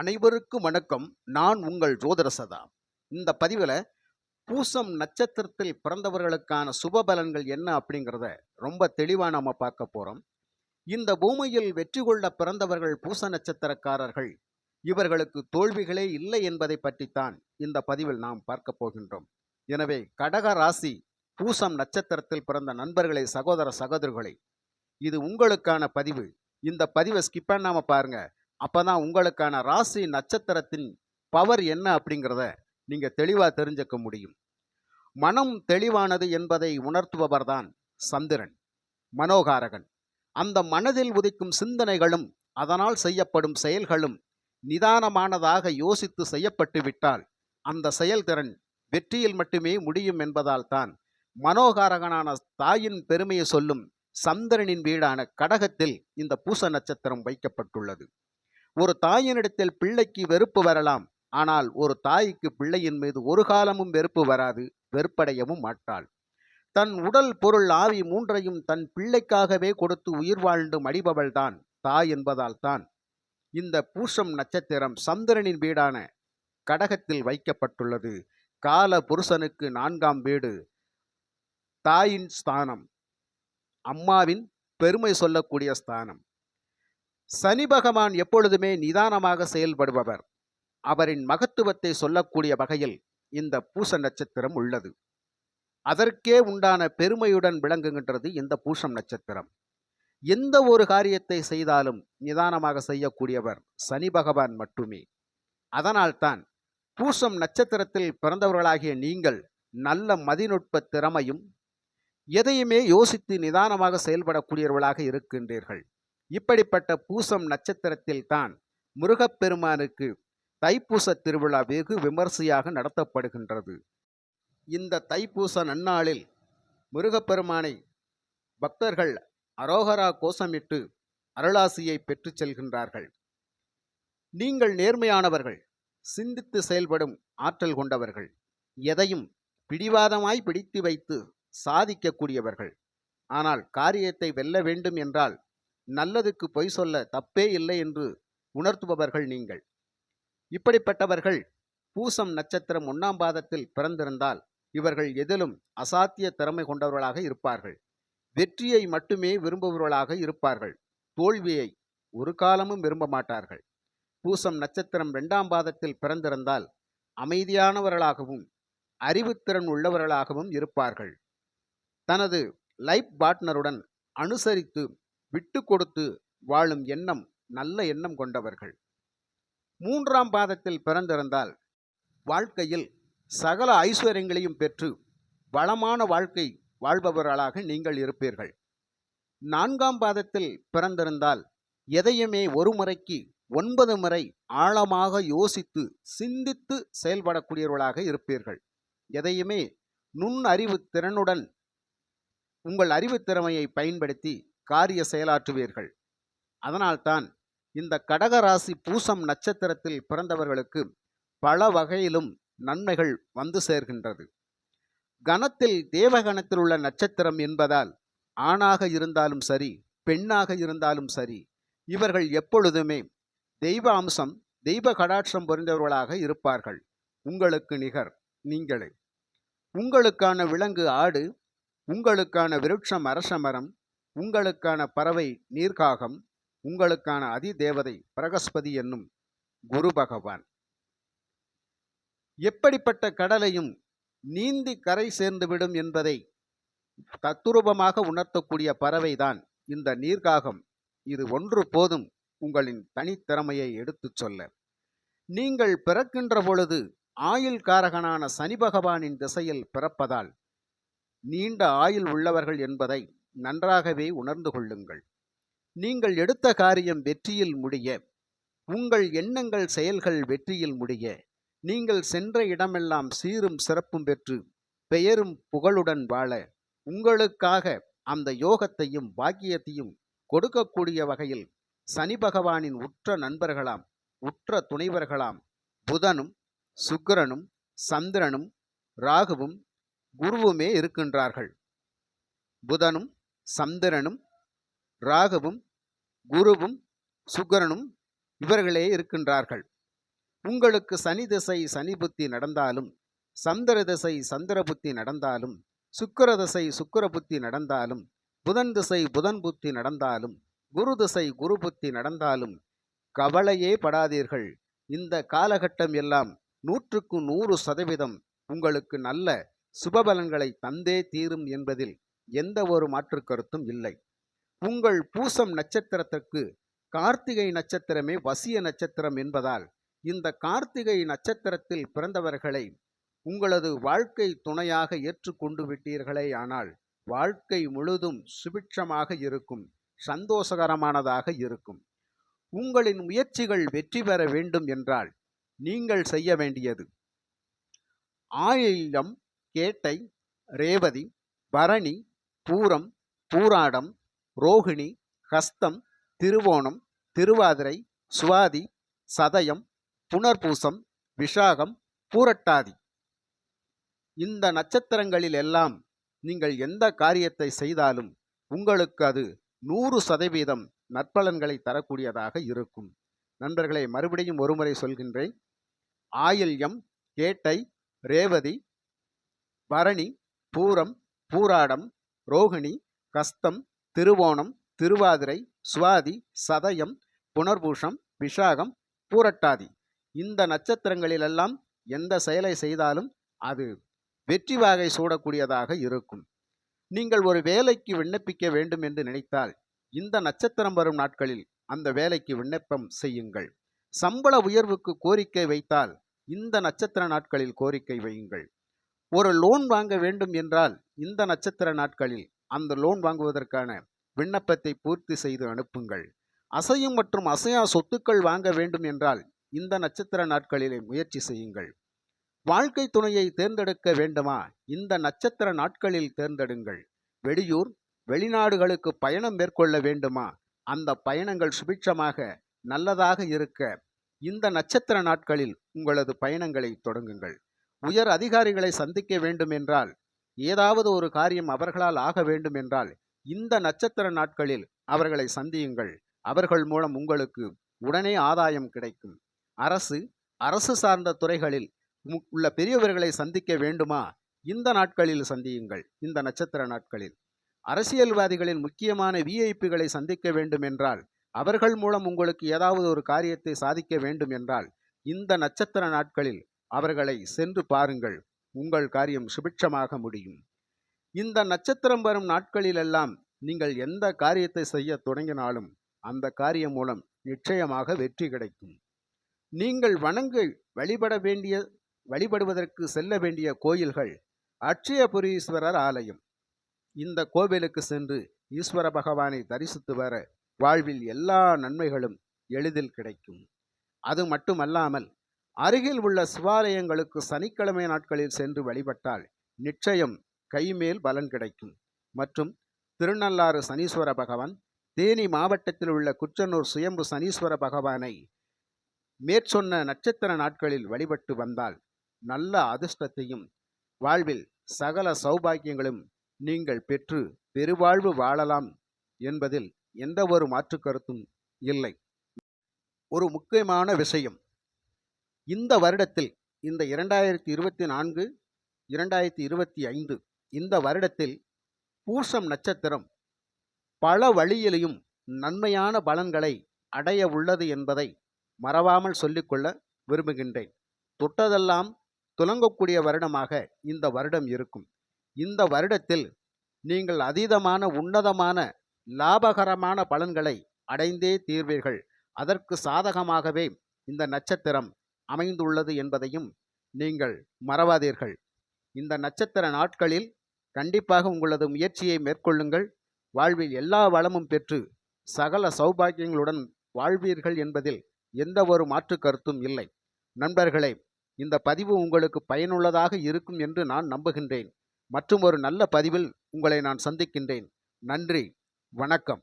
அனைவருக்கும் வணக்கம். நான் உங்கள் ஜோதிட சதா இந்த பதிவில் பூசம் நட்சத்திரத்தில் பிறந்தவர்களுக்கான சுப பலன்கள் என்ன அப்படிங்கிறத ரொம்ப தெளிவாக நாம் பார்க்க போகிறோம் இந்த பூமியில் வெற்றி கொள்ள பிறந்தவர்கள் பூச நட்சத்திரக்காரர்கள். இவர்களுக்கு தோல்விகளே இல்லை என்பதை பற்றித்தான் இந்த பதிவில் நாம் பார்க்க போகின்றோம். எனவே கடக ராசி பூசம் நட்சத்திரத்தில் பிறந்த நண்பர்களே சகோதர சகோதரர்களை இது உங்களுக்கான பதிவு. இந்த பதிவை ஸ்கிப் பண்ணாம அப்போ அப்பதான் உங்களுக்கான ராசி நட்சத்திரத்தின் பவர் என்ன அப்படிங்கிறத நீங்க தெளிவா தெரிஞ்சுக்க முடியும். மனம் தெளிவானது என்பதை உணர்த்துபவர்தான் சந்திரன் மனோகாரகன். அந்த மனதில் உதிக்கும் சிந்தனைகளும் அதனால் செய்யப்படும் செயல்களும் நிதானமானதாக யோசித்து செய்யப்பட்டு விட்டால் அந்த செயல்திறன் வெற்றியில் மட்டுமே முடியும் என்பதால் தான் மனோகாரகனான தாயின் பெருமையை சொல்லும் சந்திரனின் வீடான கடகத்தில் இந்த பூச நட்சத்திரம் வைக்கப்பட்டுள்ளது. ஒரு தாயினிடத்தில் பிள்ளைக்கு வெறுப்பு வரலாம். ஆனால் ஒரு தாய்க்கு பிள்ளையின் மீது ஒரு காலமும் வெறுப்பு வராது வெறுப்படையவும் மாட்டாள். தன் உடல் பொருள் ஆவி மூன்றையும் தன் பிள்ளைக்காகவே கொடுத்து உயிர் வாழ்ந்து மடிபவள்தான் தாய் என்பதால் தான். இந்த பூசம் நட்சத்திரம் சந்திரனின் வீடான கடகத்தில் வைக்கப்பட்டுள்ளது. கால புருஷனுக்கு நான்காம் வீடு. தாயின் ஸ்தானம். அம்மாவின் பெருமை சொல்லக்கூடிய ஸ்தானம். சனி பகவான் எப்பொழுதுமே நிதானமாக செயல்படுபவர். அவரின் மகத்துவத்தை சொல்லக்கூடிய வகையில் இந்த பூச நட்சத்திரம் உள்ளது. அதற்கே உண்டான பெருமையுடன் விளங்குகின்றது இந்த பூஷம் நட்சத்திரம். எந்த ஒரு காரியத்தை செய்தாலும் நிதானமாக செய்யக்கூடியவர் சனி பகவான் மட்டுமே. அதனால்தான் பூசம் நட்சத்திரத்தில் பிறந்தவர்களாகிய நீங்கள் நல்ல மதிநுட்ப திறமையும் எதையுமே யோசித்து நிதானமாக செயல்படக்கூடியவர்களாக இருக்கின்றீர்கள். இப்படிப்பட்ட பூசம் நட்சத்திரத்தில்தான் முருகப்பெருமானுக்கு தைப்பூச திருவிழா வெகு விமர்சையாக நடத்தப்படுகின்றது. இந்த தைப்பூச நன்னாளில் முருகப்பெருமானை பக்தர்கள் அரோகரா கோஷமிட்டு அருளாசியை பெற்றுச் செல்கின்றார்கள். நீங்கள் நேர்மையானவர்கள் சிந்தித்து செயல்படும் ஆற்றல் கொண்டவர்கள் எதையும் பிடிவாதமாய் பிடித்து வைத்து சாதிக்கக்கூடியவர்கள். ஆனால் காரியத்தை வெல்ல வேண்டும் என்றால் நல்லதுக்கு பொய் சொல்ல தப்பே இல்லை என்று உணர்த்துபவர்கள் நீங்கள். இப்படிப்பட்டவர்கள் பூசம் நட்சத்திரம் ஒன்னாம் பாதத்தில் பிறந்திருந்தால் இவர்கள் எதிலும் அசாத்திய திறமை கொண்டவர்களாக இருப்பார்கள். வெற்றியை மட்டுமே விரும்புபவர்களாக இருப்பார்கள். தோல்வியை ஒரு காலமும் விரும்ப மாட்டார்கள். பூசம் நட்சத்திரம் இரண்டாம் பாதத்தில் பிறந்திருந்தால் அமைதியானவர்களாகவும் அறிவுத்திறன் உள்ளவர்களாகவும் இருப்பார்கள். தனது லைஃப் பார்ட்னருடன் அனுசரித்து விட்டு கொடுத்து வாழும் எண்ணம் நல்ல எண்ணம் கொண்டவர்கள். மூன்றாம் பாதத்தில் பிறந்திருந்தால் வாழ்க்கையில் சகல ஐஸ்வர்யங்களையும் பெற்று வளமான வாழ்க்கை வாழ்பவர்களாக நீங்கள் இருப்பீர்கள். நான்காம் பாதத்தில் பிறந்திருந்தால் எதையுமே ஒரு முறைக்கு ஒன்பது முறை ஆழமாக யோசித்து சிந்தித்து செயல்படக்கூடியவர்களாக இருப்பீர்கள். எதையுமே நுண் அறிவு திறனுடன் உங்கள் அறிவுத்திறமையை பயன்படுத்தி காரிய செயலாற்றுவீர்கள். அதனால்தான் இந்த கடகராசி பூசம் நட்சத்திரத்தில் பிறந்தவர்களுக்கு பல வகையிலும் நன்மைகள் வந்து சேர்கின்றது. கணத்தில் தேவகணத்தில் உள்ள நட்சத்திரம் என்பதால் ஆணாக இருந்தாலும் சரி பெண்ணாக இருந்தாலும் சரி இவர்கள் எப்பொழுதுமே தெய்வ அம்சம் தெய்வ கடாட்சம் பொருந்தவர்களாக இருப்பார்கள். உங்களுக்கு நிகர் நீங்களே. உங்களுக்கான விலங்கு ஆடு உங்களுக்கான விருட்சம் அரசமரம் உங்களுக்கான பறவை நீர்காகம் உங்களுக்கான அதிதேவதை பிரகஸ்பதி என்னும் குரு பகவான். எப்படிப்பட்ட கடலையும் நீந்தி கரை சேர்ந்துவிடும் என்பதை தத்துரூபமாக உணர்த்தக்கூடிய பறவைதான் இந்த நீர்காகம். இது ஒன்று போதும் உங்களின் தனித்திறமையை எடுத்துச் சொல்ல. நீங்கள் பிறக்கின்ற பொழுது ஆயுள் காரகனான சனி பகவானின் திசையில் பிறப்பதால் நீண்ட ஆயுள் உள்ளவர்கள் என்பதை நன்றாகவே உணர்ந்து கொள்ளுங்கள். நீங்கள் எடுத்த காரியம் வெற்றியில் முடிய உங்கள் எண்ணங்கள் செயல்கள் வெற்றியில் முடிய நீங்கள் சென்ற இடமெல்லாம் சீரும் சிறப்பும் பெற்று பெயரும் புகழுடன் வாழ உங்களுக்காக அந்த யோகத்தையும் பாக்கியத்தையும் கொடுக்கக்கூடிய வகையில் சனி பகவானின் உற்ற நண்பர்களாம் உற்ற துணைவர்களாம் புதனும் சுக்கிரனும் சந்திரனும் ராகுவும் குருவுமே இருக்கின்றார்கள். புதனும் சந்திரனும் ராகவும் குருவும் சுகரனும் இவர்களே இருக்கின்றார்கள். உங்களுக்கு சனி திசை சனி புத்தி நடந்தாலும் சந்திர திசை சந்திர புத்தி நடந்தாலும் சுக்கர திசை சுக்கர புத்தி நடந்தாலும் புதன் திசை புதன் புத்தி நடந்தாலும் குரு திசை குரு புத்தி நடந்தாலும் கவலையே படாதீர்கள். இந்த காலகட்டம் எல்லாம் நூற்றுக்கு நூறு சதவீதம் உங்களுக்கு நல்ல சுபபலன்களை தந்தே தீரும் என்பதில் எந்த ஒரு மாற்று கருத்தும் இல்லை. உங்கள் பூசம் நட்சத்திரத்திற்கு கார்த்திகை நட்சத்திரமே வசிய நட்சத்திரம் என்பதால் இந்த கார்த்திகை நட்சத்திரத்தில் பிறந்தவர்களை உங்களது வாழ்க்கை துணையாக ஏற்றுக்கொண்டு விட்டீர்களே ஆனால் வாழ்க்கை முழுதும் சுபிட்சமாக இருக்கும் சந்தோஷகரமானதாக இருக்கும். உங்களின் முயற்சிகள் வெற்றி பெற வேண்டும் என்றால் நீங்கள் செய்ய வேண்டியது ஆயிலம் கேட்டை ரேவதி பரணி பூரம் பூராடம் ரோகிணி ஹஸ்தம் திருவோணம் திருவாதிரை சுவாதி சதயம் புனர்பூசம் விஷாகம் பூரட்டாதி. இந்த நட்சத்திரங்களில் எல்லாம் நீங்கள் எந்த காரியத்தை செய்தாலும் உங்களுக்கு அது நூறு சதவீதம் நற்பலன்களை தரக்கூடியதாக இருக்கும். நண்பர்களை மறுபடியும் ஒருமுறை சொல்கின்றேன். ஆயில்யம் கேட்டை ரேவதி பரணி பூரம் பூராடம் ரோகிணி கஸ்தம் திருவோணம் திருவாதிரை சுவாதி சதயம் புனர்பூஷம் விஷாகம் பூரட்டாதி. இந்த நட்சத்திரங்களிலெல்லாம் எந்த செயலை செய்தாலும் அது வெற்றி வாகை சூடக்கூடியதாக இருக்கும். நீங்கள் ஒரு வேலைக்கு விண்ணப்பிக்க வேண்டும் என்று நினைத்தால் இந்த நட்சத்திரம் வரும் நாட்களில் அந்த வேலைக்கு விண்ணப்பம் செய்யுங்கள். சம்பள உயர்வுக்கு கோரிக்கை வைத்தால் இந்த நட்சத்திர நாட்களில் கோரிக்கை வையுங்கள். ஒரு லோன் வாங்க வேண்டும் என்றால் இந்த நட்சத்திர நாட்களில் அந்த லோன் வாங்குவதற்கான விண்ணப்பத்தை பூர்த்தி செய்து அனுப்புங்கள். அசையும் மற்றும் அசையா சொத்துக்கள் வாங்க வேண்டும் என்றால் இந்த நட்சத்திர நாட்களிலே முயற்சி செய்யுங்கள். வாழ்க்கை துணையை தேர்ந்தெடுக்க வேண்டுமா? இந்த நட்சத்திர நாட்களில் தேர்ந்தெடுங்கள். வெளியூர் வெளிநாடுகளுக்கு பயணம் மேற்கொள்ள வேண்டுமா? அந்த பயணங்கள் சுபிட்சமாக நல்லதாக இருக்க இந்த நட்சத்திர நாட்களில் உங்களது பயணங்களை தொடங்குங்கள். உயர் அதிகாரிகளை சந்திக்க வேண்டும் என்றால் ஏதாவது ஒரு காரியம் அவர்களால் ஆக வேண்டும் என்றால் இந்த நட்சத்திர நாட்களில் அவர்களை சந்தியுங்கள். அவர்கள் மூலம் உங்களுக்கு உடனே ஆதாயம் கிடைக்கும். அரசு அரசு சார்ந்த துறைகளில் உள்ள பெரியவர்களை சந்திக்க வேண்டுமா? இந்த நாட்களில் சந்தியுங்கள். இந்த நட்சத்திர நாட்களில். அரசியல்வாதிகளின் முக்கியமான விஐபிகளை சந்திக்க வேண்டும் என்றால் அவர்கள் மூலம் உங்களுக்கு ஏதாவது ஒரு காரியத்தை சாதிக்க வேண்டும் என்றால் இந்த நட்சத்திர நாட்களில் அவர்களை சென்று பாருங்கள் உங்கள் காரியம் சுபிட்சமாக முடியும். இந்த நட்சத்திரம் வரும் நாட்களிலெல்லாம் நீங்கள் எந்த காரியத்தை செய்ய தொடங்கினாலும் அந்த காரியம் மூலம் நிச்சயமாக வெற்றி கிடைக்கும். நீங்கள் வணங்கு வழிபட வேண்டிய வழிபடுவதற்கு செல்ல வேண்டிய கோயில்கள் அட்சயபுரீஸ்வரர் ஆலயம். இந்த கோவிலுக்கு சென்று ஈஸ்வர பகவானை தரிசித்து வர வாழ்வில் எல்லா நன்மைகளும் எளிதில் கிடைக்கும். அது மட்டுமல்லாமல் அருகில் உள்ள சிவாலயங்களுக்கு சனிக்கிழமை நாட்களில் சென்று வழிபட்டால் நிச்சயம் கைமேல் பலன் கிடைக்கும். மற்றும் திருநள்ளாறு சனீஸ்வர பகவான் தேனி மாவட்டத்தில் உள்ள குச்சனூர் சுயம்பு சனீஸ்வர பகவானை மேற்சொன்ன நட்சத்திர நாட்களில் வழிபட்டு வந்தால் நல்ல அதிர்ஷ்டத்தையும் வாழ்வில் சகல சௌபாகியங்களும் நீங்கள் பெற்று பெருவாழ்வு வாழலாம் என்பதில் எந்த ஒரு மாற்று கருத்தும் இல்லை. ஒரு முக்கியமான விஷயம் இந்த வருடத்தில் இந்த இரண்டாயிரத்தி இருபத்தி நான்கு இரண்டாயிரத்தி இருபத்தி ஐந்து இந்த வருடத்தில் பூசம் நட்சத்திரம் பல வழியிலையும் நன்மையான பலன்களை அடைய உள்ளது என்பதை மறவாமல் சொல்லிக்கொள்ள விரும்புகின்றேன். தொட்டதெல்லாம் துலங்கக்கூடிய வருடமாக இந்த வருடம் இருக்கும். இந்த வருடத்தில் நீங்கள் அதீதமான உன்னதமான லாபகரமான பலன்களை அடைந்தே தீர்வீர்கள். அதற்கு சாதகமாகவே இந்த நட்சத்திரம் அமைந்துள்ளது என்பதையும் நீங்கள் மறவாதீர்கள். இந்த நட்சத்திர நாட்களில் கண்டிப்பாக உங்களது முயற்சியை மேற்கொள்ளுங்கள். வாழ்வில் எல்லா வளமும் பெற்று சகல சௌபாக்கியங்களுடன் வாழ்வீர்கள் என்பதில் எந்த ஒரு மாற்று கருத்தும் இல்லை. நண்பர்களே இந்த பதிவு உங்களுக்கு பயனுள்ளதாக இருக்கும் என்று நான் நம்புகின்றேன். மற்றும் ஒரு நல்ல பதிவில் உங்களை நான் சந்திக்கின்றேன். நன்றி வணக்கம்.